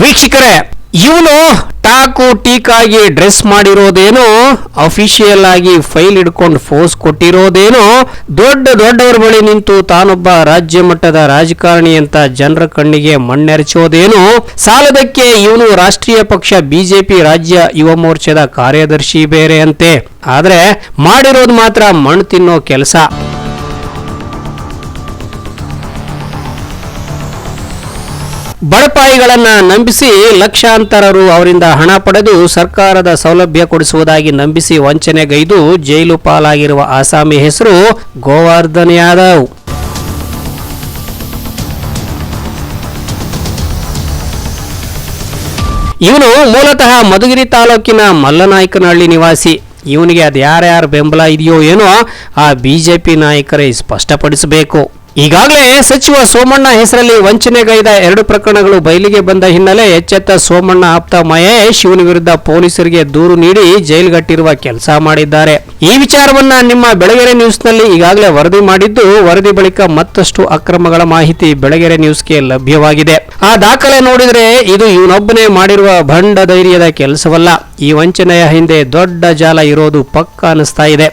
ವೀಕ್ಷಕರೇ, ಇವನು ಟಾಕು ಟೀಕಾಗಿ ಡ್ರೆಸ್ ಮಾಡಿರೋದೇನೋ ಅಫಿಷಿಯಲ್ ಆಗಿ ಫೈಲ್ ಹಿಡ್ಕೊಂಡು ಫೋರ್ಸ್ ಕೊಟ್ಟಿರೋದೇನೋ, ದೊಡ್ಡ ದೊಡ್ಡವರ ಬಳಿ ನಿಂತು ತಾನೊಬ್ಬ ರಾಜ್ಯ ಮಟ್ಟದ ರಾಜಕಾರಣಿ ಅಂತ ಜನರ ಕಣ್ಣಿಗೆ ಮಣ್ಣೆರಚೋದೇನೋ, ಸಾಲದಕ್ಕೆ ಇವನು ರಾಷ್ಟ್ರೀಯ ಪಕ್ಷ ಬಿಜೆಪಿ ರಾಜ್ಯ ಯುವ ಮೋರ್ಚಾದ ಕಾರ್ಯದರ್ಶಿ ಬೇರೆ ಅಂತೆ. ಆದ್ರೆ ಮಾಡಿರೋದು ಮಾತ್ರ ಮಣ್ಣು ತಿನ್ನೋ ಕೆಲಸ. ಬಡಪಾಯಿಗಳನ್ನ ನಂಬಿಸಿ ಲಕ್ಷಾಂತರರು ಅವರಿಂದ ಹಣ ಪಡೆದು ಸರ್ಕಾರದ ಸೌಲಭ್ಯ ಕೊಡಿಸುವುದಾಗಿ ನಂಬಿಸಿ ವಂಚನೆಗೈದು ಜೈಲು ಪಾಲಾಗಿರುವ ಆಸಾಮಿ ಹೆಸರು ಗೋವರ್ಧನ್ ಯಾದವ್ ಇವನು ಮೂಲತಃ ಮಧುಗಿರಿ ತಾಲೂಕಿನ ಮಲ್ಲನಾಯಕನಹಳ್ಳಿ ನಿವಾಸಿ. ಇವನಿಗೆ ಅದು ಯಾರ್ಯಾರು ಬೆಂಬಲ ಇದೆಯೋ ಏನೋ ಆ ಬಿಜೆಪಿ ನಾಯಕರೇ ಸ್ಪಷ್ಟಪಡಿಸಬೇಕು. ಈಗಾಗಲೇ ಸಚಿವ ಸೋಮಣ್ಣ ಹೆಸರಲ್ಲಿ ವಂಚನೆಗೈದ ಎರಡು ಪ್ರಕರಣಗಳು ಬಯಲಿಗೆ ಬಂದ ಹಿನ್ನೆಲೆ ಎಚ್ಚೆತ್ತ ಸೋಮಣ್ಣ ಆಪ್ತ ಮಹೇಶ್ ಇವನ ವಿರುದ್ಧ ಪೊಲೀಸರಿಗೆ ದೂರು ನೀಡಿ ಜೈಲ್ಗಟ್ಟಿರುವ ಕೆಲಸ ಮಾಡಿದ್ದಾರೆ. ಈ ವಿಚಾರವನ್ನ ನಿಮ್ಮ ಬೆಳಗೆರೆ ನ್ಯೂಸ್ನಲ್ಲಿ ಈಗಾಗಲೇ ವರದಿ ಮಾಡಿದ್ದು, ವರದಿ ಬಳಿಕ ಮತ್ತಷ್ಟು ಅಕ್ರಮಗಳ ಮಾಹಿತಿ ಬೆಳಗೆರೆ ನ್ಯೂಸ್ಗೆ ಲಭ್ಯವಾಗಿದೆ. ಆ ದಾಖಲೆ ನೋಡಿದರೆ ಇದು ಇವನೊಬ್ಬನೇ ಮಾಡಿರುವ ಭಂಡ ಧೈರ್ಯದ ಕೆಲಸವಲ್ಲ. ಈ ವಂಚನೆಯ ಹಿಂದೆ ದೊಡ್ಡ ಜಾಲ ಇರೋದು ಪಕ್ಕ ಅನಿಸ್ತಾ ಇದೆ.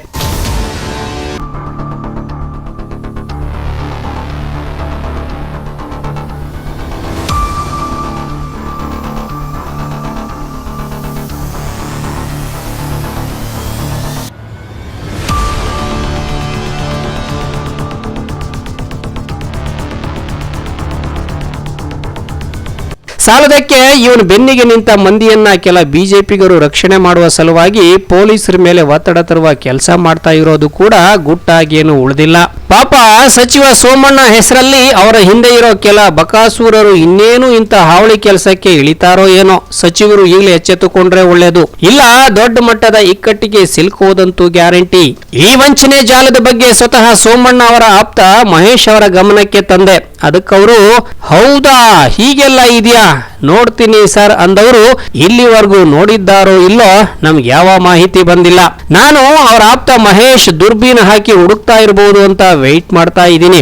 ಸಾಲದಕ್ಕೆ ಇವನು ಬೆನ್ನಿಗೆ ನಿಂತ ಮಂದಿಯನ್ನ ಕೆಲ ಬಿಜೆಪಿಗರು ರಕ್ಷಣೆ ಮಾಡುವ ಸಲುವಾಗಿ ಪೊಲೀಸರ ಮೇಲೆ ಒತ್ತಡ ತರುವ ಕೆಲಸ ಮಾಡ್ತಾ ಇರೋದು ಕೂಡ ಗುಟ್ಟಾಗೇನು ಉಳಿದಿಲ್ಲ. ಪಾಪ ಸಚಿವ ಸೋಮಣ್ಣ ಹೆಸರಲ್ಲಿ ಅವರ ಹಿಂದೆ ಇರೋ ಕೆಲ ಬಕಾಸೂರರು ಇನ್ನೇನು ಇಂಥ ಹಾವಳಿ ಕೆಲಸಕ್ಕೆ ಇಳಿತಾರೋ ಏನೋ ಸಚಿವರು ಈಗಲೇ ಎಚ್ಚೆತ್ತುಕೊಂಡ್ರೆ ಒಳ್ಳೇದು. ಇಲ್ಲ, ದೊಡ್ಡ ಮಟ್ಟದ ಇಕ್ಕಟ್ಟಿಗೆ ಸಿಲುಕುವುದಂತೂ ಗ್ಯಾರಂಟಿ. ಈ ವಂಚನೆ ಜಾಲದ ಬಗ್ಗೆ ಸ್ವತಃ ಸೋಮಣ್ಣ ಅವರ ಆಪ್ತ ಮಹೇಶ್ ಅವರ ಗಮನಕ್ಕೆ ತಂದೆ. ಅದಕ್ಕವರು, ಹೌದಾ, ಹೀಗೆಲ್ಲ ಇದೆಯಾ? ನೋಡ್ತೀನಿ ಸರ್ ಅಂದವರು ಇಲ್ಲಿವರೆಗೂ ನೋಡಿದ್ದಾರೋ ಇಲ್ಲೋ ನಮ್ಗೆ ಯಾವ ಮಾಹಿತಿ ಬಂದಿಲ್ಲ. ನಾನು ಅವರ ಆಪ್ತ ಮಹೇಶ್ ದುರ್ಬೀನ್ ಹಾಕಿ ಹುಡುಕ್ತಾ ಇರಬಹುದು ಅಂತ ವೆಯ್ಟ್ ಮಾಡ್ತಾ ಇದ್ದೀನಿ.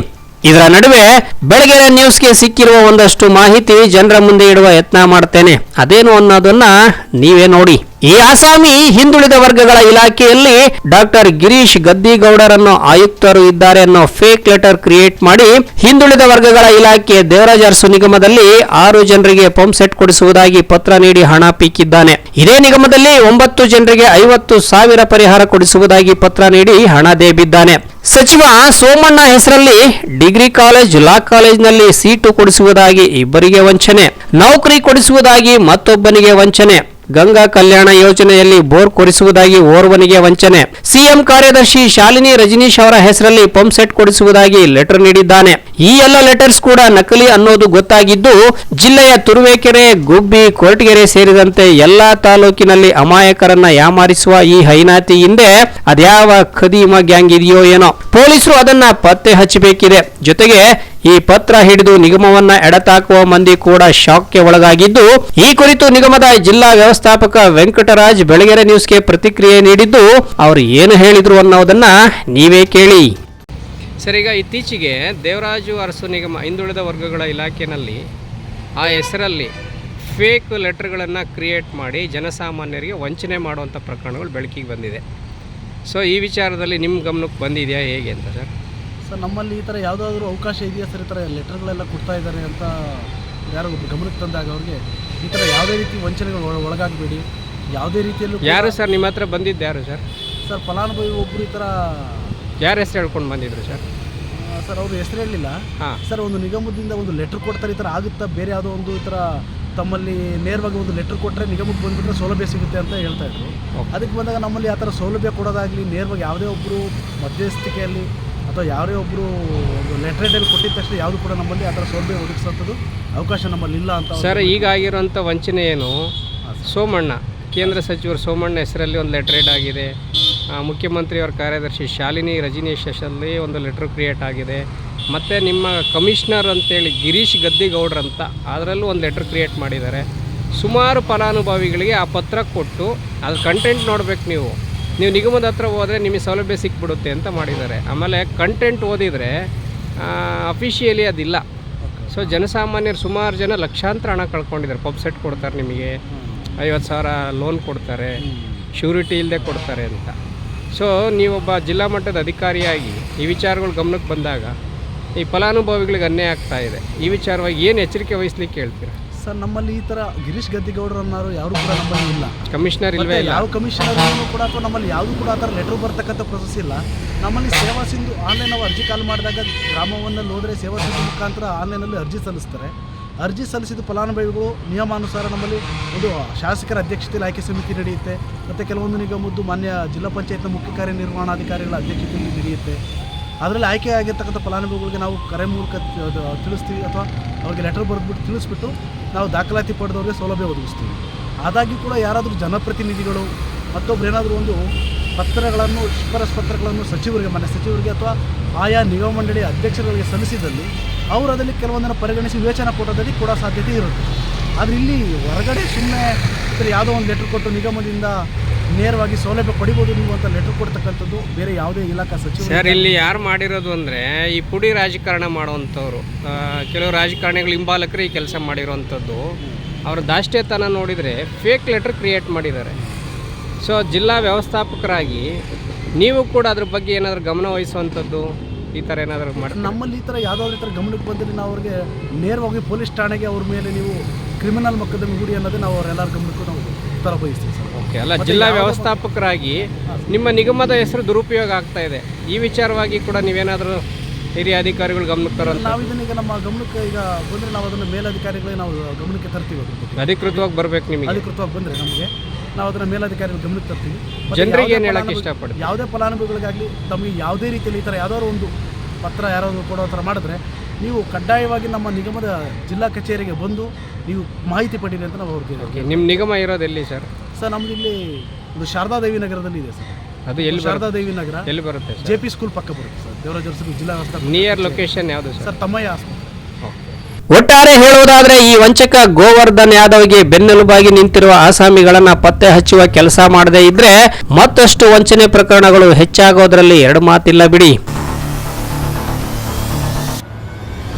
ಇದರ ನಡುವೆ ಬೆಳಗ್ಗೆ ನ್ಯೂಸ್ಗೆ ಸಿಕ್ಕಿರುವ ಒಂದಷ್ಟು ಮಾಹಿತಿ ಜನರ ಮುಂದೆ ಇಡುವ ಯತ್ನ ಮಾಡ್ತೇನೆ. ಅದೇನು ಅನ್ನೋದನ್ನ ನೀವೇ ನೋಡಿ. ಈ ಆಸಾಮಿ ಹಿಂದುಳಿದ ವರ್ಗಗಳ ಇಲಾಖೆಯಲ್ಲಿ ಡಾಕ್ಟರ್ ಗಿರೀಶ್ ಗದ್ದಿಗೌಡರನ್ನು ಆಯುಕ್ತರು ಇದ್ದಾರೆ ಅನ್ನೋ ಫೇಕ್ ಲೆಟರ್ ಕ್ರಿಯೇಟ್ ಮಾಡಿ ಹಿಂದುಳಿದ ವರ್ಗಗಳ ಇಲಾಖೆ ದೇವರಾಜ ಅರಸು ನಿಗಮದಲ್ಲಿ ಆರು ಜನರಿಗೆ ಪಂಪ್ ಸೆಟ್ ಕೊಡಿಸುವುದಾಗಿ ಪತ್ರ ನೀಡಿ ಹಣ ಪೀಕಿದ್ದಾನೆ. ಇದೇ ನಿಗಮದಲ್ಲಿ ಒಂಬತ್ತು ಜನರಿಗೆ ಐವತ್ತು ಸಾವಿರ ಪರಿಹಾರ ಕೊಡಿಸುವುದಾಗಿ ಪತ್ರ ನೀಡಿ ಹಣ ದೇಬಿದ್ದಾನೆ. ಸಚಿವ ಸೋಮಣ್ಣ ಹೆಸರಲ್ಲಿ ಡಿಗ್ರಿ ಕಾಲೇಜ್, ಲಾ ಕಾಲೇಜ್ನಲ್ಲಿ ಸೀಟು ಕೊಡಿಸುವುದಾಗಿ ಇಬ್ಬರಿಗೆ ವಂಚನೆ, ನೌಕರಿ ಕೊಡಿಸುವುದಾಗಿ ಮತ್ತೊಬ್ಬನಿಗೆ ವಂಚನೆ. ಗಂಗಾ ಕಲ್ಯಾಣ ಯೋಜನೆಯಲ್ಲಿ ಬೋರ್ ಕೊಡಿಸುವುದಾಗಿ ಓರ್ವನಿಗೆ ವಂಚನೆ. ಸಿಎಂ ಕಾರ್ಯದರ್ಶಿ ಶಾಲಿನಿ ರಜನೀಶ್ ಅವರ ಹೆಸರಲ್ಲಿ ಪಂಪ್ ಸೆಟ್ ಕೊಡಿಸುವುದಾಗಿ ಲೆಟರ್ ನೀಡಿದ್ದಾನೆ. ಈ ಎಲ್ಲ ಲೆಟರ್ಸ್ ಕೂಡ ನಕಲಿ ಅನ್ನೋದು ಗೊತ್ತಾಗಿದ್ದು, ಜಿಲ್ಲೆಯ ತುರುವೇಕೆರೆ, ಗುಬ್ಬಿ, ಕೊರಟಗೆರೆ ಸೇರಿದಂತೆ ಎಲ್ಲಾ ತಾಲೂಕಿನಲ್ಲಿ ಅಮಾಯಕರನ್ನ ಯಾಮಾರಿಸುವ ಈ ಹೈನಾತಿ ಹಿಂದೆ ಅದ್ಯಾವ ಖದೀಮ ಗ್ಯಾಂಗ್ ಇದೆಯೋ ಏನೋ. ಪೊಲೀಸರು ಅದನ್ನ ಪತ್ತೆ ಹಚ್ಚಬೇಕಿದೆ. ಜೊತೆಗೆ ಈ ಪತ್ರ ಹಿಡಿದು ನಿಗಮವನ್ನ ಎಡತಾಕುವ ಮಂದಿ ಕೂಡ ಶಾಕ್ಗೆ ಒಳಗಾಗಿದ್ದು, ಈ ಕುರಿತು ನಿಗಮದ ಜಿಲ್ಲಾ ವ್ಯವಸ್ಥಾಪಕ ವೆಂಕಟರಾಜ್ ಬೆಳಗೆರೆ ನ್ಯೂಸ್ಗೆ ಪ್ರತಿಕ್ರಿಯೆ ನೀಡಿದ್ದು, ಅವರು ಏನು ಹೇಳಿದ್ರು ಅನ್ನೋದನ್ನ ನೀವೇ ಕೇಳಿ. ಸರ್, ಈಗ ಇತ್ತೀಚೆಗೆ ದೇವರಾಜು ಅರಸು ನಿಗಮ ಹಿಂದುಳಿದ ವರ್ಗಗಳ ಇಲಾಖೆಯಲ್ಲಿ ಆ ಹೆಸರಲ್ಲಿ ಫೇಕ್ ಲೆಟರ್ಗಳನ್ನು ಕ್ರಿಯೇಟ್ ಮಾಡಿ ಜನಸಾಮಾನ್ಯರಿಗೆ ವಂಚನೆ ಮಾಡುವಂಥ ಪ್ರಕರಣಗಳು ಬೆಳಕಿಗೆ ಬಂದಿದೆ. ಸೊ ಈ ವಿಚಾರದಲ್ಲಿ ನಿಮ್ಮ ಗಮನಕ್ಕೆ ಬಂದಿದೆಯಾ ಹೇಗೆ ಅಂತ ಸರ್? ಸರ್ ನಮ್ಮಲ್ಲಿ ಈ ಥರ ಯಾವುದಾದ್ರೂ ಅವಕಾಶ ಇದೆಯಾ ಸರ್? ಈ ಥರ ಲೆಟರ್ಗಳೆಲ್ಲ ಕೊಡ್ತಾ ಇದ್ದಾರೆ ಅಂತ ಯಾರೋ ಗಮನಕ್ಕೆ ತಂದಾಗ ಅವ್ರಿಗೆ ಈ ಥರ ಯಾವುದೇ ರೀತಿ ವಂಚನೆಗಳು ಒಳ- ಒಳಗಾಗಬೇಡಿ. ಯಾವುದೇ ರೀತಿಯಲ್ಲೂ ಯಾರು ಸರ್ ನಿಮ್ಮ ಹತ್ರ ಬಂದಿದ್ದು ಯಾರು ಸರ್? ಸರ್ ಫಲಾನುಭವಿ ಒಬ್ಬರು ಈ ಥರ ಯಾರ ಹೆಸರು ಹೇಳ್ಕೊಂಡು ಬಂದಿದ್ರು ಸರ್? ಸರ್ ಅವರು ಹೆಸರು ಹೇಳಲಿಲ್ಲ ಹಾಂ. ಸರ್ ಒಂದು ನಿಗಮದಿಂದ ಒಂದು ಲೆಟ್ರ್ ಕೊಡ್ತಾರೆ ಈ ಥರ ಆಗುತ್ತಾ? ಬೇರೆ ಯಾವುದೋ ಒಂದು ಈ ಥರ ತಮ್ಮಲ್ಲಿ ನೇರವಾಗಿ ಒಂದು ಲೆಟ್ರ್ ಕೊಟ್ಟರೆ ನಿಗಮಕ್ಕೆ ಬಂದುಬಿಟ್ರೆ ಸೌಲಭ್ಯ ಸಿಗುತ್ತೆ ಅಂತ ಹೇಳ್ತಾ ಇದ್ರು. ಅದಕ್ಕೆ ಬಂದಾಗ ನಮ್ಮಲ್ಲಿ ಆ ಥರ ಸೌಲಭ್ಯ ಕೊಡೋದಾಗಲಿ ನೇರವಾಗಿ ಯಾವುದೇ ಒಬ್ಬರು ಮಧ್ಯಸ್ಥಿಕೆಯಲ್ಲಿ ಅಥವಾ ಯಾರೇ ಒಬ್ಬರು ಒಂದು ಲೆಟ್ರೇಡಲ್ಲಿ ಕೊಟ್ಟಿದ್ದ ತಕ್ಷಣ ಯಾವುದು ಕೂಡ ನಮ್ಮಲ್ಲಿ ಆ ಥರ ಸೌಲಭ್ಯ ಒದಗಿಸೋಂಥದ್ದು ಅವಕಾಶ ನಮ್ಮಲ್ಲಿ ಇಲ್ಲ ಅಂತ ಸರ್ ಈಗ ಆಗಿರೋಂಥ ವಂಚನೆ ಏನು? ಸೋಮಣ್ಣ ಕೇಂದ್ರ ಸಚಿವರು ಸೋಮಣ್ಣ ಹೆಸರಲ್ಲಿ ಒಂದು ಲೆಟ್ರೇಡ್ ಆಗಿದೆ. ಮುಖ್ಯಮಂತ್ರಿಯವರ ಕಾರ್ಯದರ್ಶಿ ಶಾಲಿನಿ ರಜನೀಶ್ ಹೆಸರಲ್ಲಿ ಒಂದು ಲೆಟ್ರ್ ಕ್ರಿಯೇಟ್ ಆಗಿದೆ. ಮತ್ತು ನಿಮ್ಮ ಕಮಿಷನರ್ ಅಂತೇಳಿ ಗಿರೀಶ್ ಗದ್ದಿಗೌಡ್ರ ಅಂತ ಅದರಲ್ಲೂ ಒಂದು ಲೆಟ್ರ್ ಕ್ರಿಯೇಟ್ ಮಾಡಿದ್ದಾರೆ. ಸುಮಾರು ಫಲಾನುಭವಿಗಳಿಗೆ ಆ ಪತ್ರ ಕೊಟ್ಟು ಅದು ಕಂಟೆಂಟ್ ನೋಡ್ಬೇಕು ನೀವು. ನೀವು ನಿಗಮದ ಹತ್ರ ಹೋದರೆ ನಿಮಗೆ ಸೌಲಭ್ಯ ಸಿಕ್ಬಿಡುತ್ತೆ ಅಂತ ಮಾಡಿದ್ದಾರೆ. ಆಮೇಲೆ ಕಂಟೆಂಟ್ ಓದಿದರೆ ಅಫಿಷಿಯಲಿ ಅದಿಲ್ಲ. ಸೊ ಜನಸಾಮಾನ್ಯರು ಸುಮಾರು ಜನ ಲಕ್ಷಾಂತರ ಹಣ ಕಳ್ಕೊಂಡಿದ್ದಾರೆ. ಪಬ್ ಸೆಟ್ ಕೊಡ್ತಾರೆ ನಿಮಗೆ. ಐವತ್ತು ಸಾವಿರ ಲೋನ್ ಕೊಡ್ತಾರೆ. ಶ್ಯೂರಿಟಿ ಇಲ್ಲದೆ ಕೊಡ್ತಾರೆ ಅಂತ. ಸೊ ನೀವೊಬ್ಬ ಜಿಲ್ಲಾ ಮಟ್ಟದ ಅಧಿಕಾರಿಯಾಗಿ ಈ ವಿಚಾರಗಳು ಗಮನಕ್ಕೆ ಬಂದಾಗ ಈ ಫಲಾನುಭವಿಗಳಿಗೆ ಅನ್ಯಾಯ ಆಗ್ತಾ ಇದೆ. ಈ ವಿಚಾರವಾಗಿ ಏನು ಎಚ್ಚರಿಕೆ ವಹಿಸ್ಲಿಕ್ಕೆ ಹೇಳ್ತೀರಾ? ಸರ್ ನಮ್ಮಲ್ಲಿ ಈ ಥರ ಗಿರೀಶ್ ಗದ್ದಿಗೌಡರನ್ನಾರು ಯಾರು ಕೂಡ ನಮ್ಮಲ್ಲಿ ಇಲ್ಲ. ಕಮಿಷನರ್ ಇಲ್ಲ? ಯಾವ ಕಮಿಷನರ್ ಕೂಡ ಅಥವಾ ನಮ್ಮಲ್ಲಿ ಯಾವುದು ಕೂಡ ಆ ಥರ ಲೆಟರ್ ಬರ್ತಕ್ಕಂಥ ಪ್ರೊಸೆಸ್ ಇಲ್ಲ. ನಮ್ಮಲ್ಲಿ ಸೇವಾ ಸಿಂಧು ಆನ್ಲೈನ್ ನಾವು ಅರ್ಜಿ ಕಾಲ್ ಮಾಡಿದಾಗ ಗ್ರಾಮವನ್ನಲ್ಲಿ ಹೋದರೆ ಸೇವಾ ಸಿಂಧು ಮುಖಾಂತರ ಆನ್ಲೈನಲ್ಲಿ ಅರ್ಜಿ ಸಲ್ಲಿಸ್ತಾರೆ. ಅರ್ಜಿ ಸಲ್ಲಿಸಿದ ಫಲಾನುಭವಿಗಳು ನಿಯಮಾನುಸಾರ ನಮ್ಮಲ್ಲಿ ಒಂದು ಶಾಸಕರ ಅಧ್ಯಕ್ಷತೆಯಲ್ಲಿ ಆಯ್ಕೆ ಸಮಿತಿ ನಡೆಯುತ್ತೆ. ಮತ್ತು ಕೆಲವೊಂದು ನಿಗಮದ್ದು ಮಾನ್ಯ ಜಿಲ್ಲಾ ಪಂಚಾಯತ್ನ ಮುಖ್ಯ ಕಾರ್ಯನಿರ್ವಹಣಾಧಿಕಾರಿಗಳ ಅಧ್ಯಕ್ಷತೆಯಲ್ಲಿ ನಡೆಯುತ್ತೆ. ಅದರಲ್ಲಿ ಆಯ್ಕೆ ಆಗಿರ್ತಕ್ಕಂಥ ಫಲಾನುಭವಿಗಳಿಗೆ ನಾವು ಕರೆ ಮೂಲಕ ತಿಳಿಸ್ತೀವಿ ಅಥವಾ ಅವ್ರಿಗೆ ಲೆಟರ್ ಬರೆದ್ಬಿಟ್ಟು ತಿಳಿಸ್ಬಿಟ್ಟು ನಾವು ದಾಖಲಾತಿ ಪಡೆದವ್ರಿಗೆ ಸೌಲಭ್ಯ ಒದಗಿಸ್ತೀವಿ. ಆದಾಗ್ಯೂ ಕೂಡ ಯಾರಾದರೂ ಜನಪ್ರತಿನಿಧಿಗಳು ಮತ್ತೊಬ್ರು ಏನಾದರೂ ಒಂದು ಪತ್ರಗಳನ್ನು ಶಿಫಾರಸ್ ಪತ್ರಗಳನ್ನು ಸಚಿವರಿಗೆ ಮನೆ ಸಚಿವರಿಗೆ ಅಥವಾ ಆಯಾ ನಿಗಮ ಮಂಡಳಿ ಅಧ್ಯಕ್ಷರುಗಳಿಗೆ ಸಲ್ಲಿಸಿದಲ್ಲಿ ಅವರು ಅದರಲ್ಲಿ ಕೆಲವೊಂದನ್ನು ಪರಿಗಣಿಸಿ ವಿವೇಚನಾ ಕೊಟ್ಟದಲ್ಲಿ ಕೂಡ ಸಾಧ್ಯತೆ ಇರುತ್ತೆ. ಆದರೆ ಇಲ್ಲಿ ಹೊರಗಡೆ ಸುಮ್ಮನೆ ಯಾವುದೋ ಒಂದು ಲೆಟ್ರ್ ಕೊಟ್ಟು ನಿಗಮದಿಂದ ನೇರವಾಗಿ ಸೌಲಭ್ಯ ಪಡಿಬೋದು ನೀವು ಅಂತ ಲೆಟರ್ ಕೊಡ್ತಕ್ಕಂಥದ್ದು ಬೇರೆ ಯಾವುದೇ ಇಲಾಖಾ ಸಚಿವ ಸರ್ ಇಲ್ಲಿ. ಯಾರು ಮಾಡಿರೋದು ಅಂದರೆ ಈ ಪುಡಿ ರಾಜಕಾರಣ ಮಾಡುವಂಥವ್ರು ಕೆಲವು ರಾಜಕಾರಣಿಗಳು ಹಿಂಬಾಲಕರು ಈ ಕೆಲಸ ಮಾಡಿರೋವಂಥದ್ದು ಅವರ ದಾಷ್ಟ್ಯತನ ನೋಡಿದರೆ ಫೇಕ್ ಲೆಟರ್ ಕ್ರಿಯೇಟ್ ಮಾಡಿದ್ದಾರೆ. ಸೊ ಜಿಲ್ಲಾ ವ್ಯವಸ್ಥಾಪಕರಾಗಿ ನೀವು ಕೂಡ ಅದ್ರ ಬಗ್ಗೆ ಏನಾದರೂ ಗಮನ ವಹಿಸುವಂಥದ್ದು ಈ ಥರ ಏನಾದರೂ ಮಾಡಿ ನಮ್ಮಲ್ಲಿ ಈ ಥರ ಯಾವುದಾದ್ರು ಈ ಥರ ಗಮನಕ್ಕೆ ಬಂದರೆ ನಾವು ಅವ್ರಿಗೆ ನೇರವಾಗಿ ಪೊಲೀಸ್ ಠಾಣೆಗೆ ಅವ್ರ ಮೇಲೆ ನೀವು ಕ್ರಿಮಿನಲ್ ಮೊಕದ್ದಮೆ ಹೂಡಿ ಅನ್ನೋದೇ ನಾವು ಅವರೆಲ್ಲರ ಗಮನಕ್ಕೂ ನಾವು ಉತ್ತರ ಬಯಸ್ತೀವಿ ಸರ್. ಓಕೆ ಅಲ್ಲ ಜಿಲ್ಲಾ ವ್ಯವಸ್ಥಾಪಕರಾಗಿ ನಿಮ್ಮ ನಿಗಮದ ಹೆಸರು ದುರುಪಯೋಗ ಆಗ್ತಾ ಇದೆ. ಈ ವಿಚಾರವಾಗಿ ಕೂಡ ನೀವೇನಾದರೂ ಹಿರಿಯ ಅಧಿಕಾರಿಗಳು ಗಮನಕ್ಕೆ ತರೋ ನಾವು ಇದನ್ನ ಈಗ ನಮ್ಮ ಗಮನಕ್ಕೆ ಈಗ ಬಂದರೆ ನಾವು ಅದನ್ನು ಮೇಲಧಿಕಾರಿಗಳೇ ನಾವು ಗಮನಕ್ಕೆ ತರ್ತೀವಿ ಅದ್ರ ಬಗ್ಗೆ. ಅಧಿಕೃತವಾಗಿ ಬರಬೇಕು ನಿಮಗೆ? ಅಧಿಕೃತವಾಗಿ ಬಂದರೆ ನಮಗೆ ನಾವು ಅದನ್ನು ಮೇಲಧಿಕಾರಿಗಳ ಗಮನಕ್ಕೆ ತರ್ತೀವಿ. ಮತ್ತೆ ಜನರಿಗೆ ಯಾವುದೇ ಏನು ಹೇಳಕ್ಕೆ ಫಲಾನುಭವಿ- ಇಷ್ಟಪಡ್ತೀವಿ ಯಾವುದೇ ಫಲಾನುಭವಿಗಳಿಗಾಗಲಿ ತಮಗೆ ಯಾವುದೇ ರೀತಿಯಲ್ಲಿ ಈ ಥರ ಯಾವುದಾದ್ರು ಒಂದು ಪತ್ರ ಯಾರಾದರೂ ಕೊಡೋ ಥರ ಮಾಡಿದ್ರೆ ನೀವು ಕಡ್ಡಾಯವಾಗಿ ನಮ್ಮ ನಿಗಮದ ಜಿಲ್ಲಾ ಕಚೇರಿಗೆ ಬಂದು ನೀವು ಮಾಹಿತಿ ಪಡೀರಿ ಅಂತ ನಾವು ಅವ್ರಿಗೆ ಓಕೆ ನಿಮ್ಮ ನಿಗಮ ಇರೋದು ಎಲ್ಲಿ ಸರ್? ಸರ್ ನಮ್ದು ಇಲ್ಲಿ ಒಂದು ಶಾರದಾದೇವಿ ನಗರದಲ್ಲಿ ಇದೆ ಸರ್. ಅದು ಎಲ್ಲಿ ಬರುತ್ತೆ ಶಾರದಾದೇವಿ ನಗರ. ಎಲ್ಲಿ ಬರುತ್ತೆ ಸರ್? ಜೆ ಪಿ ಸ್ಕೂಲ್ ಪಕ್ಕ ಬರುತ್ತೆ ಸರ್ ದೇವರಾಜ ಅರಸು ಜಿಲ್ಲಾ ನಿಯರ್ ಲೊಕೇಶನ್ ಯಾವುದು ಸರ್? ಸರ್ ತಮ್ಮಯ್ಯ ಆಸ್ಪತ್ರೆ. ಒಟ್ಟಾರೆ ಹೇಳುವುದಾದರೆ ಈ ವಂಚಕ ಗೋವರ್ಧನ್ ಯಾದವ್ಗೆ ಬೆನ್ನೆಲುಬಾಗಿ ನಿಂತಿರುವ ಆಸಾಮಿಗಳನ್ನ ಪತ್ತೆ ಹಚ್ಚುವ ಕೆಲಸ ಮಾಡದೇ ಇದ್ರೆ ಮತ್ತಷ್ಟು ವಂಚನೆ ಪ್ರಕರಣಗಳು ಹೆಚ್ಚಾಗೋದ್ರಲ್ಲಿ ಎರಡು ಮಾತಿಲ್ಲ ಬಿಡಿ.